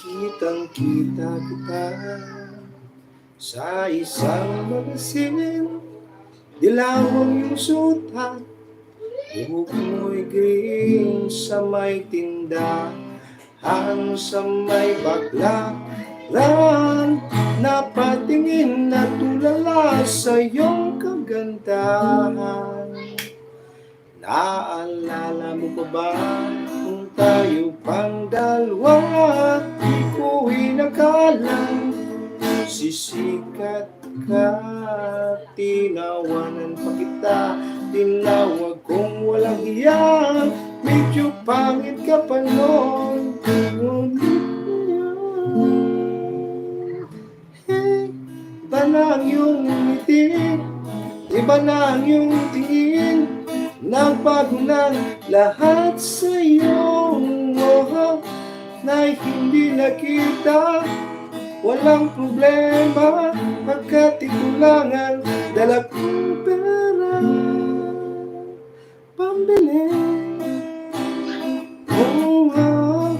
Kitang kita sa isang magasin Dilawang yung sutat Buhok mo'y green sa may tindahan Sa may baklaran Napatingin na tulala sa iyong kagandahan. Naalala mo pa ba tayo pang dalawa. Di ko inakalang sisikat ka Tinawanan pa kita, tinawag kong walang hiya. Medyo pangit ka pa noon. Ngunit iba na ang iyong ngiti. Iba na ang iyong tingin. Nagbago ng lahat sa iyong oha Na hindi nakita. Walang problema Pagkat ikulangan Dala kong pera Pambili. Oh, ah.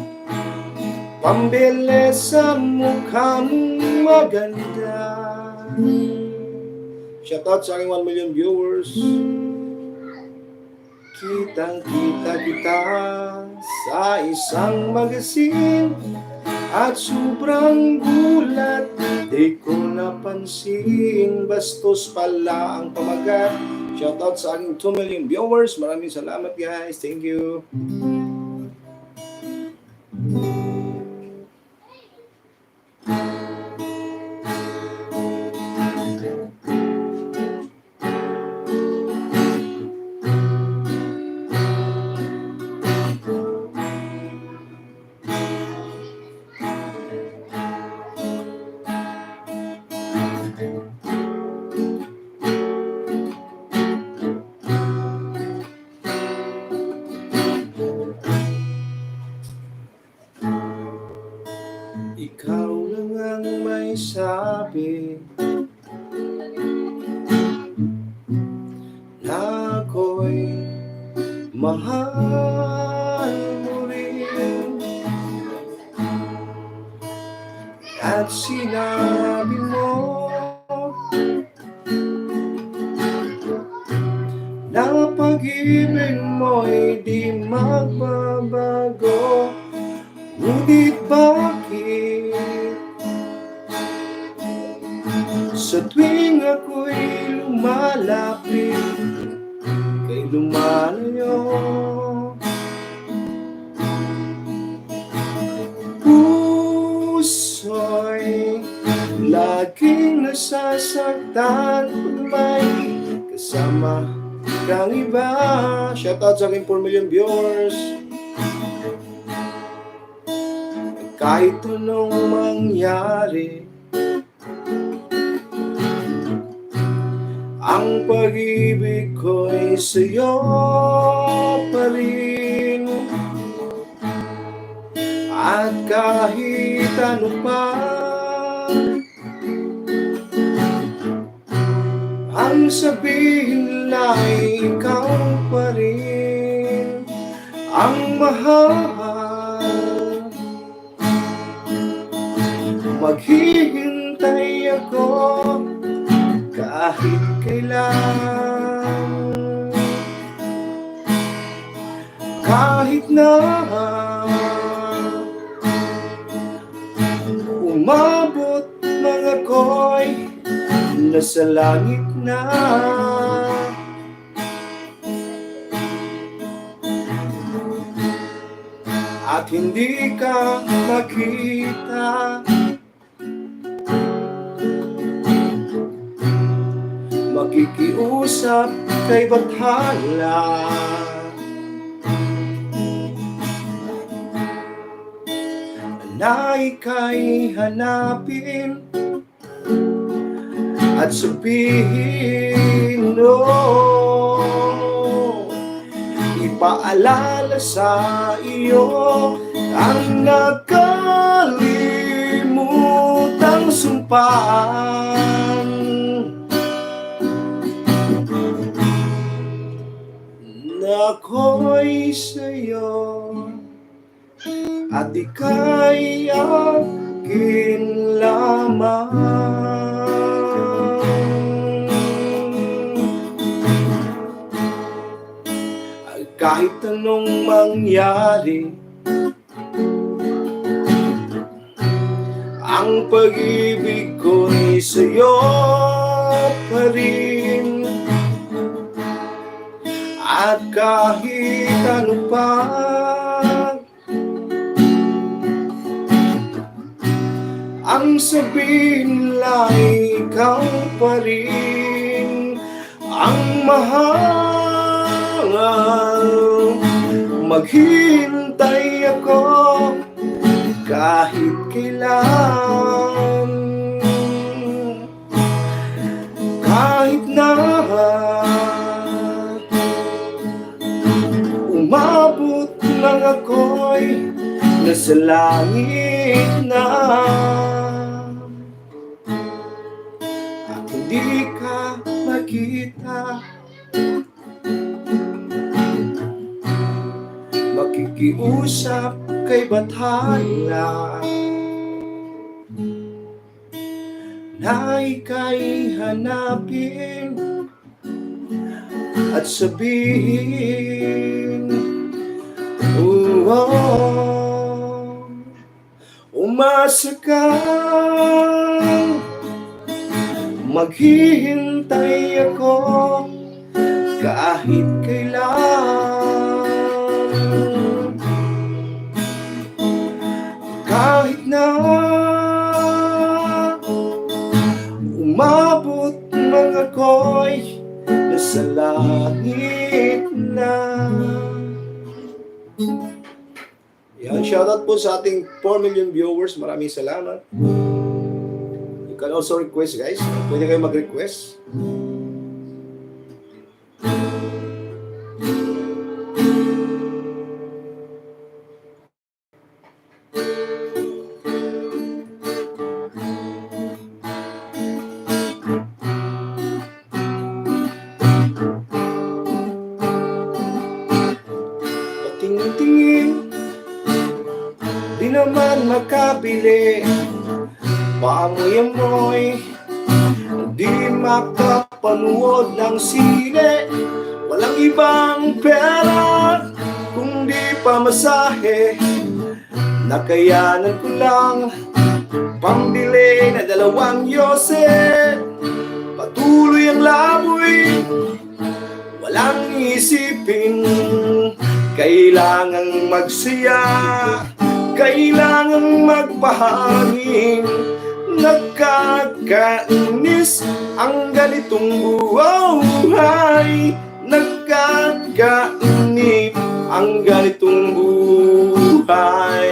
Pambili sa mukha mong maganda. Shoutout sa aking 1 million viewers Kitang kita kita sa isang magasin At sobrang gulat. Di ko napansin Bastos pala ang pamagat. Shoutout sa aking 2 million viewers. Maraming salamat guys. Thank you Ngunit bakit? Sa tuwing ako'y lumalapit Kay lumalayo. Puso'y laging nasasaktan may kasama kang iba. Shoutout sa aking 4 million viewers kahit anong mangyari Ang pag-ibig ko'y sa'yo pa rin. At kahit ano pa Ang sabihin ay ikaw pa rin. Ang mahal Maghihintay ako kahit kailan. Kahit na umabot mga ko'y nasa langit na. At hindi ka makita Makikiusap kay Bathala. Na ika'y hanapin At sabihin no. Ipaalala sa iyo Ang nakalimutang sumpaan ako'y sa'yo at ika'y akin lamang. Kahit anong mangyari Ang pag-ibig ko'y sa'yo pa rin At kahit ano pa Ang sabihin lang ikaw pa rin Ang mahal. Maghintay ako kahit kailan. Kahit na Umabot lang ako'y nasa langit na. At hindi ka makita. Makikiusap kay Bathala. Na ika'y hanapin At sabihin oh, Umasa kang Maghihintay ako kahit kailan. Kahit na umabot mga ko'y nasa langit shoutout po sa ating 4 million viewers. Maraming salamat. You can also request guys. Pwede kayo mag-request. Makabili Paamoy-amoy Di makapanood ng sine. Walang ibang pera Kundi pamasahe. Nakayanan ko lang Pambili na dalawang yose. Patuloy ang laboy Walang isipin Kailangang magsaya Kailangang magpahangin. Nagkakainis Ang ganitong buhay. Nagkakainip Ang ganitong buhay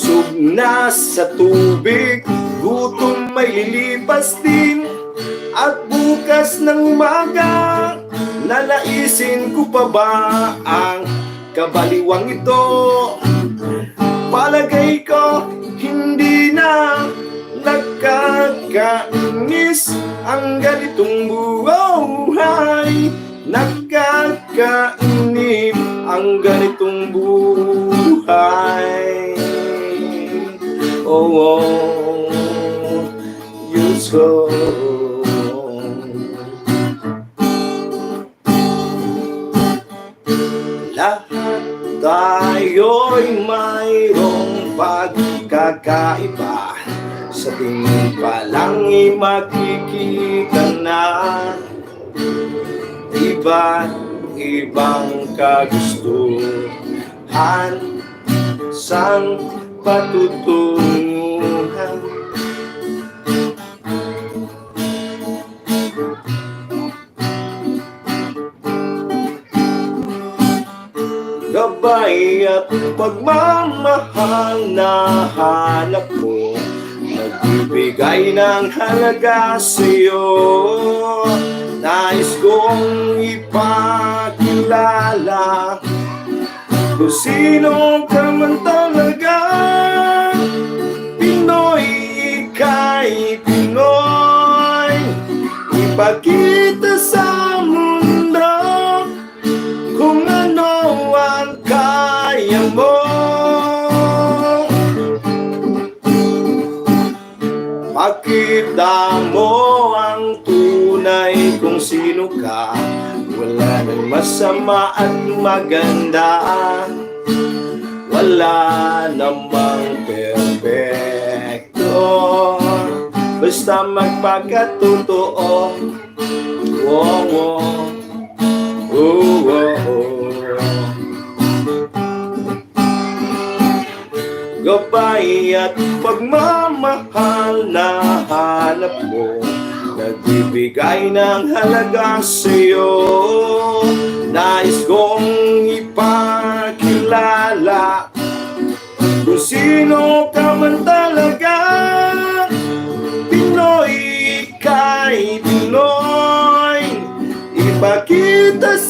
Busog na sa tubig Gutom may lilipas din. At bukas ng umaga Nanaisin ko pa ba ang kabaliwang ito? Palagay ko hindi na Nagkakainis ang ganitong buhay. Nagkakainip ang ganitong buhay Oh, Diyos ko Lahat tayo'y mayroong pagkakaiba. Sa tingin pa lang'y makikita na. Iba't ibang kagustuhan. Sang patutunguhan. Gabay at pagmamahal na hanap mo. Nagbibigay ng halaga sa'yo. Nais kong ipakilala Kung sino ka man talaga. Pinoy, ika'y Pinoy. Ipakita sa mundo. Kung ano ang kaya mo. Pakita mo ang tunay kung sino ka. Wala nang masama at maganda. Wala namang perfecto Basta magpakatotoo. Oh, oh, oh, oh, oh. Gabay at pagmamahal na hanap mo Nagbibigay ng halaga sa'yo. Nais kong ipakilala Kung sino ka man talaga. Pinoy, ika'y Pinoy Ipakita sa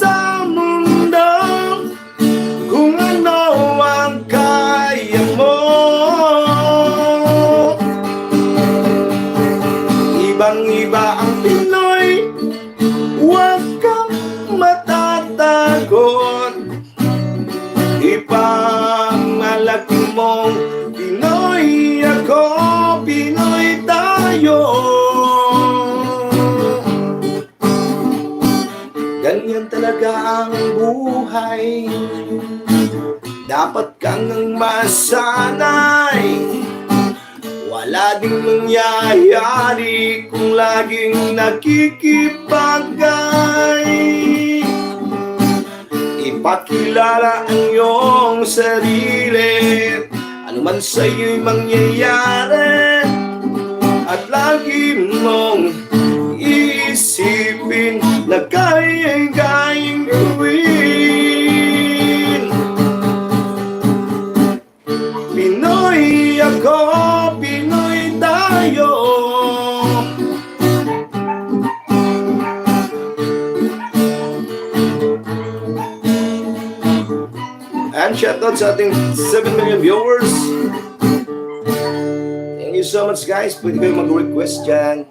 Ganyan talaga ang buhay. Dapat kang ang masanay. Wala ding mangyayari kung laging nakikipagay. Ipakilala ang iyong sarili. Ano man sa'yo'y mangyayari. At lagi mong iisipin na kayang-kayang shoutout sa ating 7 million viewers. Thank you so much guys. Pwede kayo mag-request dyan.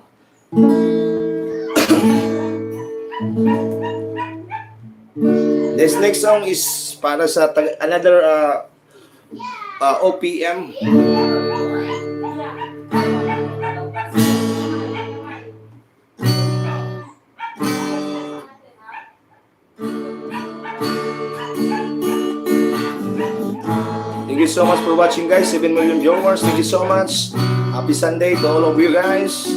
This next song is para sa another uh, uh, OPM. So much for watching guys. 7 million viewers. Thank you so much. Happy Sunday to all of you guys.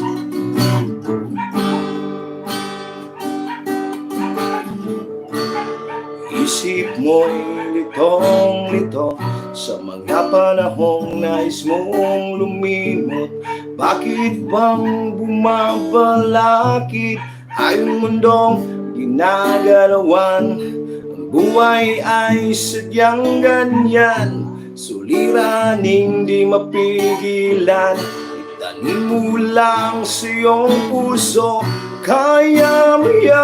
Isip mo'y litong-lito Sa mga panahong nais mong lumimot Bakit bang bumabalakid Ay mundong ginagalawan Ang buhay ay sadyang ganyan Suliraning di mapigilan. Itanim mo lang sa iyong puso Kaya mo yan.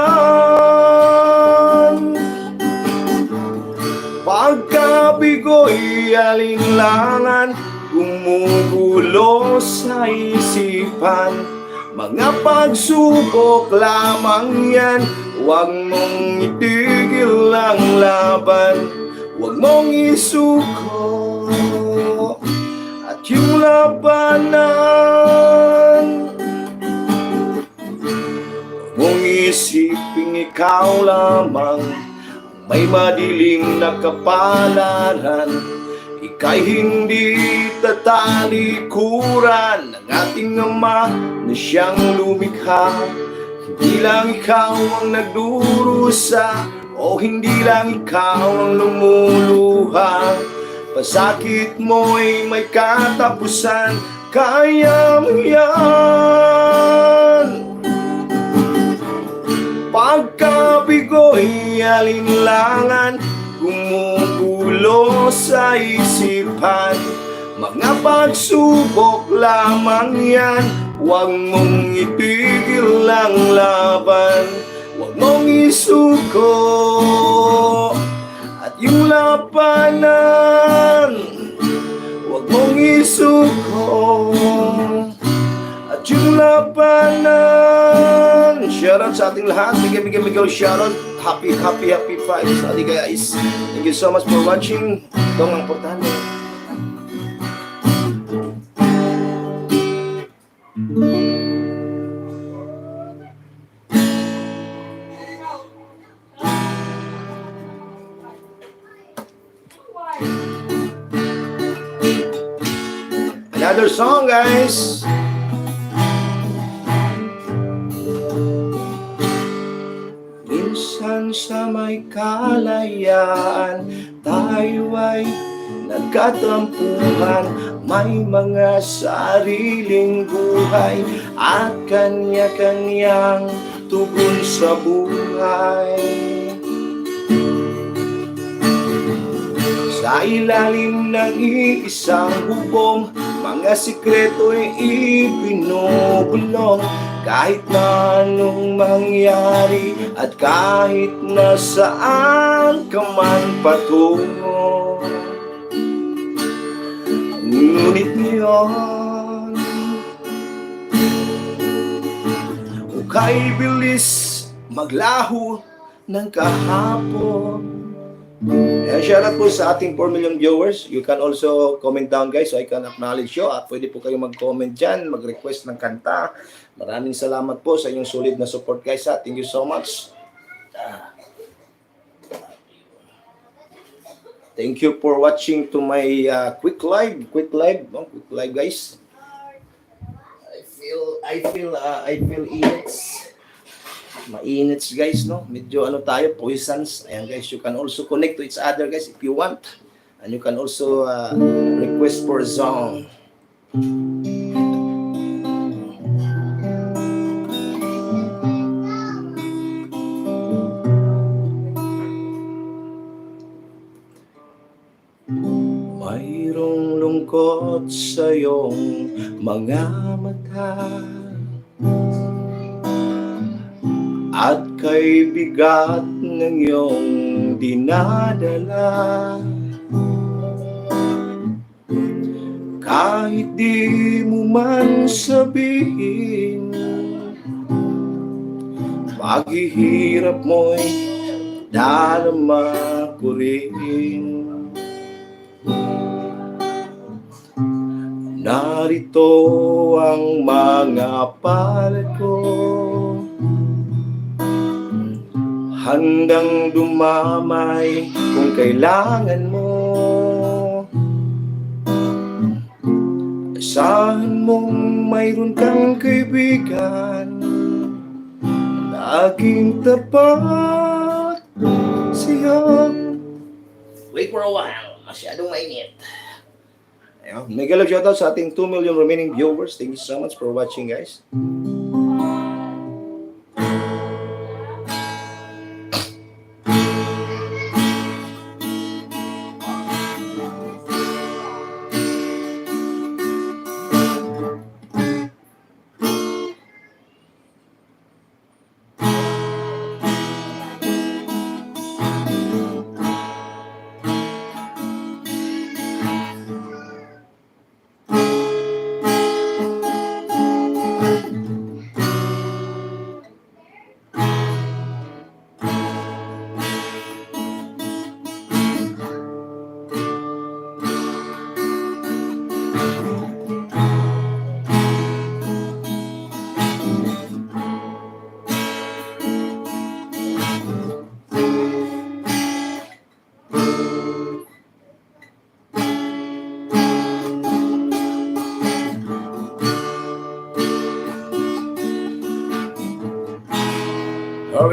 Pagkabigo'y alinlangan Gumugulo sa isipan. Mga pagsubok lamang yan Huwag mong itigil ang laban. Huwag mong isuko At yung labanan Huwag mong isiping ikaw lamang may madilim na kapalaran Ika'y hindi tatalikuran Ng ating Ama na siyang lumikha. Hindi lang ikaw ang nagdurusa O hindi lang ikaw ang lumuluha Pasakit mo'y may katapusan? Kaya mo yan. Pagkabigo'y alinlangan Gumugulo sa isipan. Mga pagsubok lamang yan Huwag mong itigil ang laban. Huwag mong isuko yung lapanan Huwag mong isuko. At yung lapanan Shoutout sa ating lahat. Bigyan, bigyan, bigyan shoutout. Happy, happy, happy vibes Adi guys Thank you so much for watching. Ito ang importante Another song guys. Minsan sa may kalayaan Tayo ay nagkatampuhan. May mga sariling buhay At kanya-kanyang tugon sa buhay. Sa ilalim ng iisang bubong Mga sikreto'y ibinubulong Kahit na anong mangyari At kahit na saan ka man patungo. Ngunit ngayon Ukay bilis maglaho ng kahapon And shout out po sa ating 4 million viewers. You can also comment down guys so I can acknowledge you. At pwede po kayong mag-comment dyan, mag-request ng kanta. Maraming salamat po sa inyong solid na support guys. Ha. Thank you so much. Thank you for watching to my uh, quick live. Quick live, no? quick live guys. I feel I feel uh, I feel init. Mainit guys, no? Medyo ano tayo, poisons. Ayan guys, you can also connect to each other guys if you want. And you can also uh, request for song. Mayroong lungkot sa iyong mga mata At kay bigat ng iyong dinadala. Kahit di mo man sabihin Paghihirap mo'y darama ko rin Narito ang mga palad ko Handang dumamay kung kailangan mo Asahan mong mayroon kang kaibigan Laging tapat siya Wait for a while, masyadong mainit Ayun. Mega love shoutout sa ating 2 million remaining viewers. Thank you so much for watching, guys.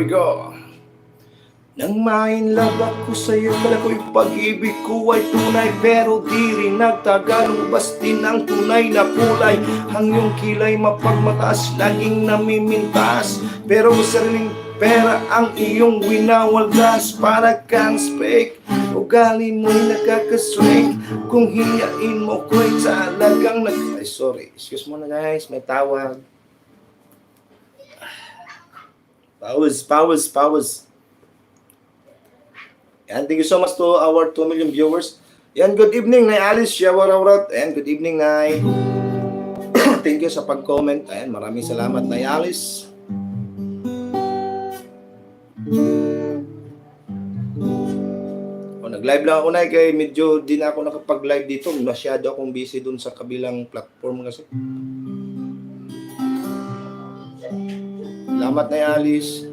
We go. Nang mainlove ako sa'yo, kala ko'y pag-ibig ko ay tunay Pero di rin nagtagal, din ang tunay na kulay Ang iyong kilay mapagmataas, laging namimintas Pero sariling pera ang iyong winawaldas Para kang spake, ugali mo'y nakakaswing Kung hiyain mo ko'y talagang nag... Ay, sorry, excuse mo na guys, may tawag Pause, pause, pause. And thank you so much to our 2 million viewers. Yan, good evening, Nay Alice Shawarawrat. And good evening, Nay. thank you sa pag-comment. Ayan, maraming salamat, Nay Alice. O, nag-live lang ako na kay medyo di na ako nakapag-live dito. Masyado akong busy dun sa kabilang platform kasi. Salamat na Alice.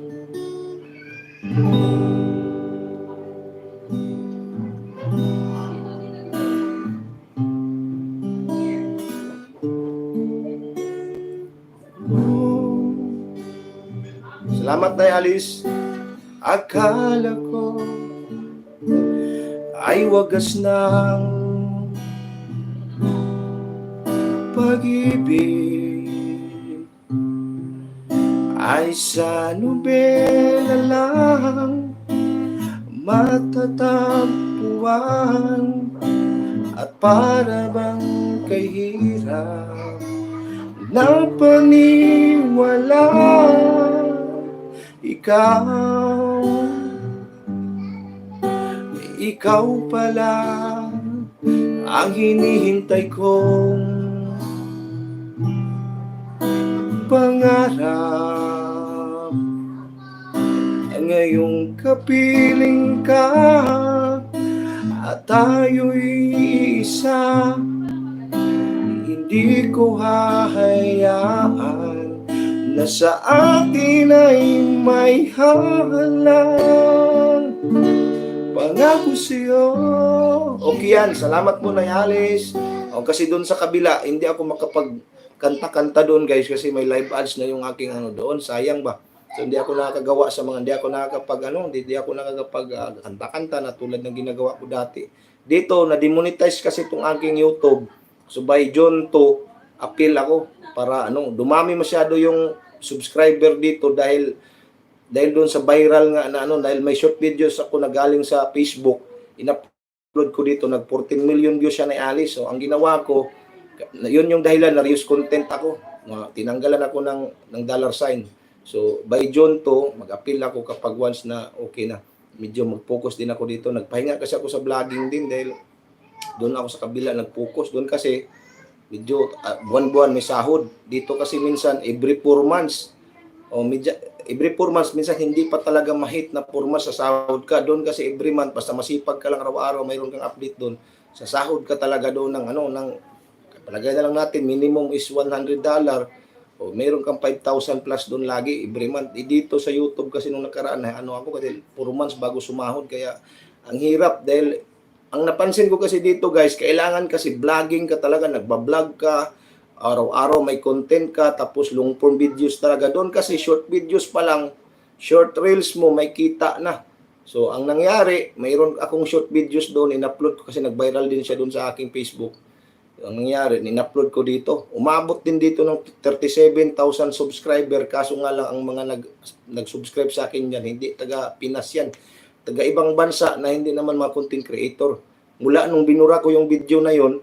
Salamat na Alice. Akala ko ay wagas ng pag-ibig ay sa nobela lang. Matatagpuan at para bang kahirap na paniwala ikaw ikaw pala ang hinihintay kong pangarap Ngayong kapiling ka at tayo'y isa Hindi ko hahayaan na sa atin ay may halang Pangako sa'yo. Okay yan. Salamat po na Alice. O, kasi doon sa kabila, hindi ako makapag kanta-kanta doon guys kasi may live ads na yung aking ano doon. Sayang ba? So hindi ako nakakagawa sa mga hindi ako nakakapag ano, hindi, hindi ako nakakapag ah, kanta-kanta na tulad ng ginagawa ko dati. Dito na demonetize kasi itong aking YouTube. So by June 2, appeal ako para ano, dumami masyado yung subscriber dito dahil dahil doon sa viral nga na ano dahil may short videos ako na galing sa Facebook in-upload ko dito nag 14 million views siya na Alice so ang ginawa ko yun yung dahilan na reuse content ako na tinanggalan ako ng ng dollar sign so by June to mag-appeal ako kapag once na okay na. Medyo mag-focus din ako dito. Nagpahinga kasi ako sa vlogging din dahil doon ako sa kabila nag-focus. Doon kasi medyo ah, buwan-buwan may sahod. Dito kasi minsan every 4 months. O medyo every 4 months, minsan hindi pa talaga mahit na 4 months sa sahod ka. Doon kasi every month, basta masipag ka lang araw-araw, mayroon kang update doon. Sa sahod ka talaga doon ng ano, ng, palagay na lang natin, minimum is $100 o mayroon kang 5,000 plus doon lagi every month. Eh, dito sa YouTube kasi nung nakaraan, eh, ano ako kasi 4 months bago sumahod. Kaya ang hirap dahil ang napansin ko kasi dito guys, kailangan kasi vlogging ka talaga, nagbablog ka, araw-araw may content ka, tapos long form videos talaga. Doon kasi short videos pa lang, short reels mo, may kita na. So, ang nangyari, mayroon akong short videos doon, in-upload ko kasi nag-viral din siya doon sa aking Facebook. Ang nangyari, in-upload ko dito. Umabot din dito ng 37,000 subscriber, kaso nga lang ang mga nag, nag-subscribe sa akin yan, hindi taga Pinas yan. Taga ibang bansa na hindi naman mga content creator. Mula nung binura ko yung video na yon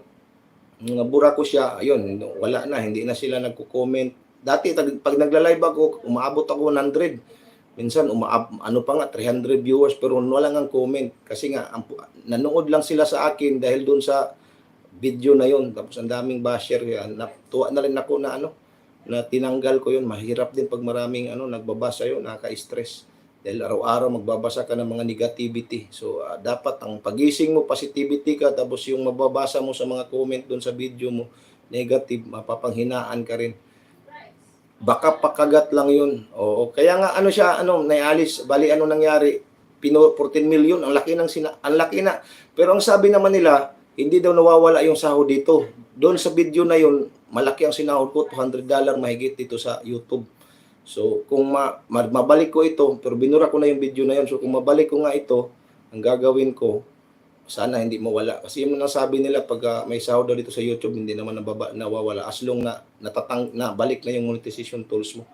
nabura ko siya, ayun, wala na, hindi na sila nagko-comment. Dati, tag- pag nagla-live ako, umaabot ako 100. Minsan, umaab, ano pa nga, 300 viewers, pero wala nga comment. Kasi nga, ang, nanood lang sila sa akin dahil doon sa video na yon Tapos ang daming basher, yan. Natuwa na rin ako na ano, na tinanggal ko yun. Mahirap din pag maraming ano, nagbabasa yun, nakaka-stress. Dahil araw-araw magbabasa ka ng mga negativity. So, ah, dapat ang pagising mo, positivity ka, tapos yung mababasa mo sa mga comment doon sa video mo, negative, mapapanghinaan ka rin. Baka pakagat lang yun. Oo. Kaya nga, ano siya, ano, naialis, bali ano nangyari, pino 14 million, ang laki ng sina, ang laki na. Pero ang sabi naman nila, hindi daw nawawala yung sahod dito. Doon sa video na yun, malaki ang sinahod ko, 200 dollar mahigit dito sa YouTube. So, kung ma, ma- mabalik ko ito, pero binura ko na yung video na yun. So, kung mabalik ko nga ito, ang gagawin ko, sana hindi mawala. Kasi yung nasabi nila pag ah, may sahod daw dito sa YouTube, hindi naman nababa, nawawala. As long na natatang, na balik na yung monetization tools mo.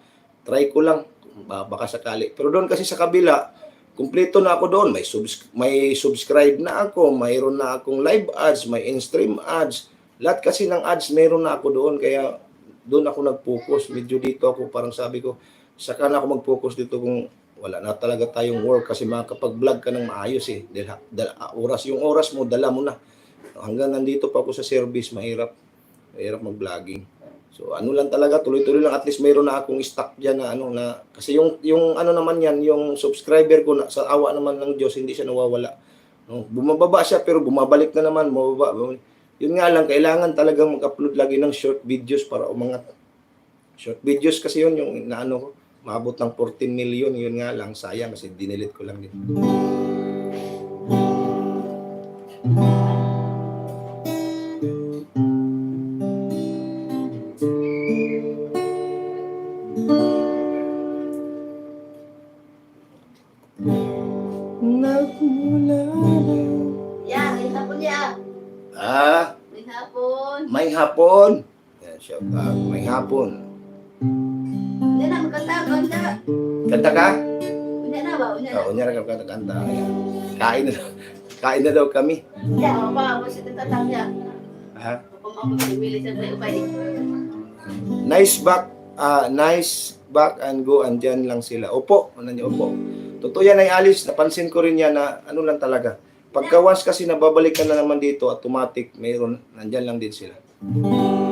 Try ko lang, ba- baka sakali. Pero doon kasi sa kabila, kumpleto na ako doon. May, subs- may subscribe na ako, mayroon na akong live ads, may in-stream ads. Lahat kasi ng ads, mayroon na ako doon. Kaya doon ako nag-focus. Medyo dito ako, parang sabi ko, saka na ako mag-focus dito kung wala na talaga tayong work kasi makakapag-vlog ka ng maayos eh. Dahil, ha- dahil ah, oras, yung oras mo, dala mo na. Hanggang nandito pa ako sa service, mahirap. Mahirap mag-vlogging. So ano lang talaga, tuloy-tuloy lang. At least mayroon na akong stock dyan na ano na, kasi yung, yung ano naman yan, yung subscriber ko na, sa awa naman ng Diyos, hindi siya nawawala. No? Bumababa siya pero bumabalik na naman, bumababa. Yun nga lang, kailangan talagang mag-upload lagi ng short videos para umangat. Short videos kasi yun, yung naano ko, maabot ng 14 million, yun nga lang, sayang kasi dinilit ko lang din. Kanta ka? Unya na ba? Unya na. Oo, niya ka kanta. Ayan. Kain na Kain na daw kami. Ya, apa mo siya tatatang ya. Ha? Pa Nice back, ah nice back and go, andyan lang sila. Opo, ano niya, opo. Totoo yan ay Alice, napansin ko rin yan na ano lang talaga. Pagka once kasi nababalik ka na naman dito, automatic, mayroon, nandyan lang din sila.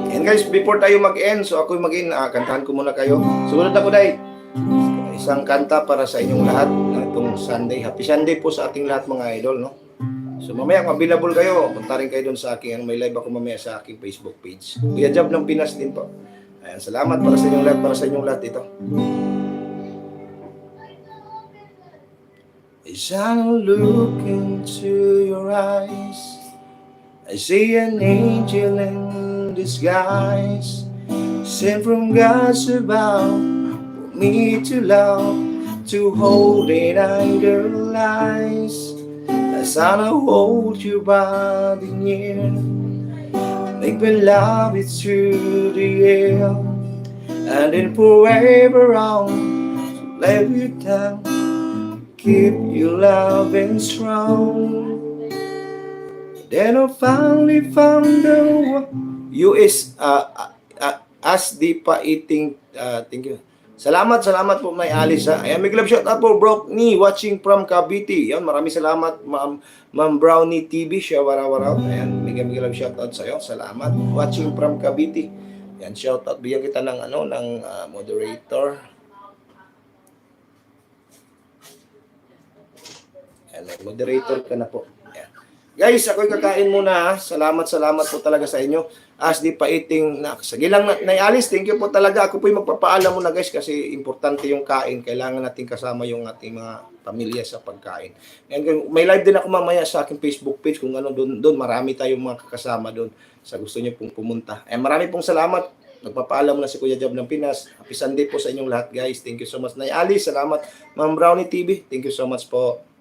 And guys, before tayo mag-end, so ako mag-end, ah, kantahan ko muna kayo. Sumunod ako, Day. Isang kanta para sa inyong lahat na itong Sunday. Happy Sunday po sa ating lahat mga idol, no? So mamaya, kung available kayo, punta rin kayo doon sa aking, ano, may live ako mamaya sa aking Facebook page. Kuya Jab ng Pinas din po. Ayan, salamat para sa inyong lahat, para sa inyong lahat ito. As I look into your eyes, I see an angel in disguise, sent from God's above, for me to love, to hold and idolize. As I hold your body near, make me love it through the air, and then forever on, to let you down keep you loving strong. Then I finally found the one. You is uh, uh, as di pa eating uh, thank you. Salamat, salamat po may Alice ha. Ayan, may club shot out po, Brownie, watching from Cavite. Yan, maraming salamat, Ma'am, Ma'am Brownie TV, siya waraw-waraw. Ayan, may may club shout out sa'yo. Salamat, watching from Cavite. Yan, shout out. Bigyan kita ng, ano, ng uh, moderator. Ayan, moderator ka na po. Ayan. Guys, ako'y kakain muna. ha. Salamat, salamat po talaga sa inyo. As di pa eating na sige lang na, na Alice, thank you po talaga. Ako po'y magpapaalam muna guys kasi importante yung kain. Kailangan natin kasama yung ating mga pamilya sa pagkain. And may live din ako mamaya sa aking Facebook page kung ano doon doon marami tayong mga kakasama doon sa gusto niyo pong pumunta. Eh marami pong salamat. Nagpapaalam na si Kuya Jab ng Pinas. Happy Sunday po sa inyong lahat guys. Thank you so much. Nay Alice, salamat. Ma'am Brownie TV, thank you so much po.